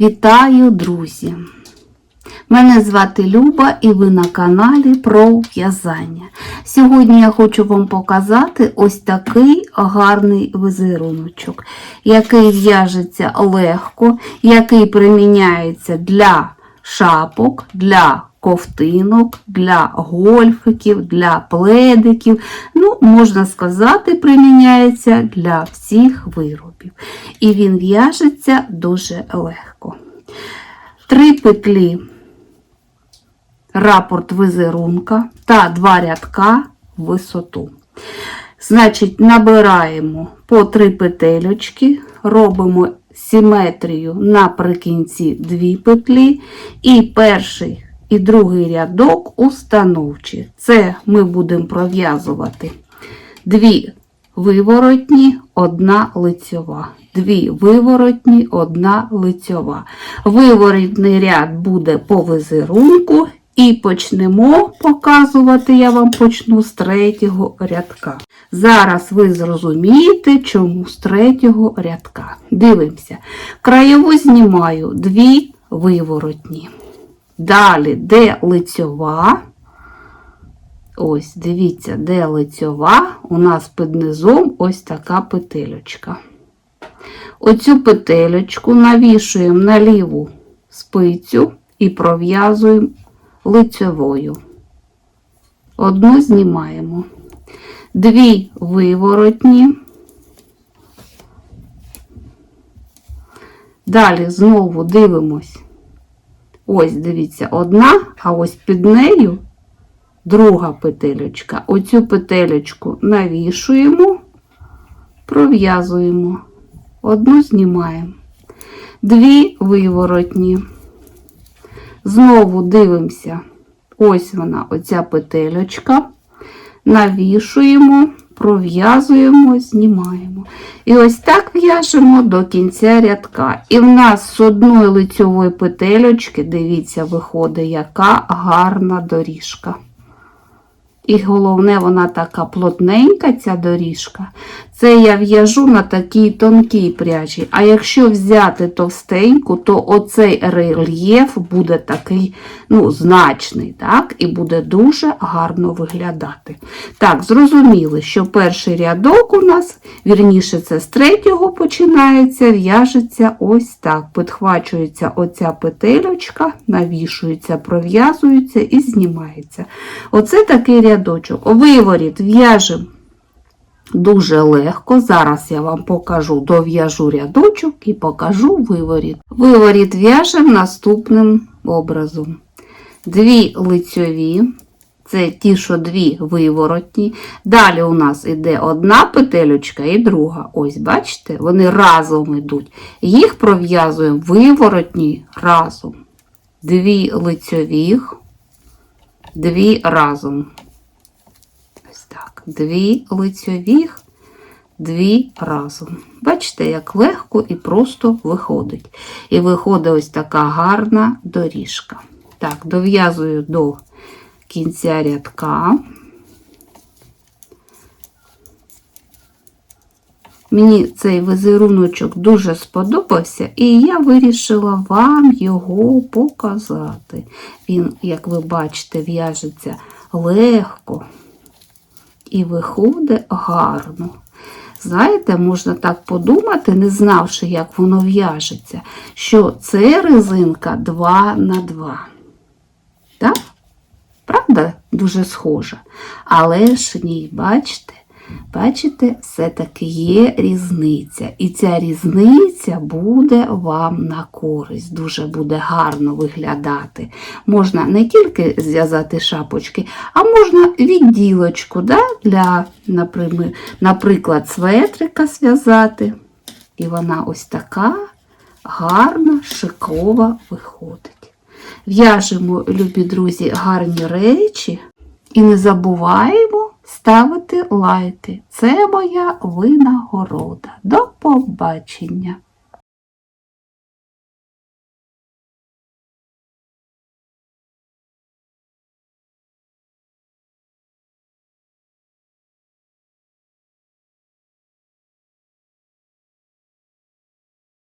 Вітаю, друзі! Мене звати Люба і ви на каналі про в'язання. Сьогодні я хочу вам показати ось такий гарний візеруночок, який в'яжеться легко, який приміняється для шапок, для ковтинок, для гольфиків, для пледиків. Ну, можна сказати, приміняється для всіх виробів. І він в'яжеться дуже легко. Три петлі рапорт візерунка та два рядка в висоту. Значить, набираємо по три петельочки, робимо симетрію наприкінці дві петлі, і перший і другий рядок установчі. Це ми будемо пров'язувати дві виворотні, одна лицьова. Дві виворотні, одна лицьова. Виворотний ряд буде по візерунку, і почнемо показувати, я вам почну з третього рядка. Зараз ви зрозумієте, чому з третього рядка. Дивимося. Краєву знімаю дві виворотні. Далі, де лицьова. Ось, дивіться, де лицьова, у нас під низом ось така петельочка. Оцю петельочку навішуємо на ліву спицю і пров'язуємо лицьовою. Одну знімаємо. Дві виворотні. Далі знову дивимось. Ось, дивіться, одна, а ось під нею друга петельочка. Оцю петелечку навішуємо, пров'язуємо. Одну знімаємо. Дві виворотні. Знову дивимося, ось вона, оця петельочка. Навішуємо, пров'язуємо, знімаємо. І ось так в'яжемо до кінця рядка. І в нас з одної лицьової петельочки, дивіться, виходить, яка гарна доріжка. І головне, вона така плотненька, ця доріжка. Це я в'яжу на такій тонкій пряжі. А якщо взяти товстеньку, то оцей рельєф буде такий ну, значний, так? і буде дуже гарно виглядати. Так, зрозуміли, що перший рядок у нас, вірніше, це з третього починається, в'яжеться ось так. Підхвачується оця петельочка, навішується, пров'язується і знімається. Оце такий рядочок. Виворіт в'яжемо дуже легко. Зараз я вам покажу, дов'яжу рядочок і покажу виворіт. Виворіт в'яжемо наступним образом. Дві лицьові, це ті, що дві виворотні. Далі у нас іде одна петелючка і друга. Ось, бачите, вони разом йдуть. Їх пров'язуємо виворотні разом. Дві лицьових, дві разом. Дві лицьових, дві разом. Бачите, як легко і просто виходить. І виходить ось така гарна доріжка. Так, дов'язую до кінця рядка. Мені цей візеруночок дуже сподобався, і я вирішила вам його показати. Він, як ви бачите, в'яжеться легко і виходить гарно. Знаєте, можна так подумати, не знавши, як воно в'яжеться, що це резинка 2 на 2. Так? Правда, дуже схожа. Але ж ні, бачите, бачите, все-таки є різниця. І ця різниця буде вам на користь, дуже буде гарно виглядати. Можна не тільки зв'язати шапочки, а можна відділочку да, для, наприклад, светрика зв'язати. І вона ось така гарна, шикова виходить. В'яжемо, любі друзі, гарні речі і не забуваємо ставити лайки. Це моя винагорода. До побачення!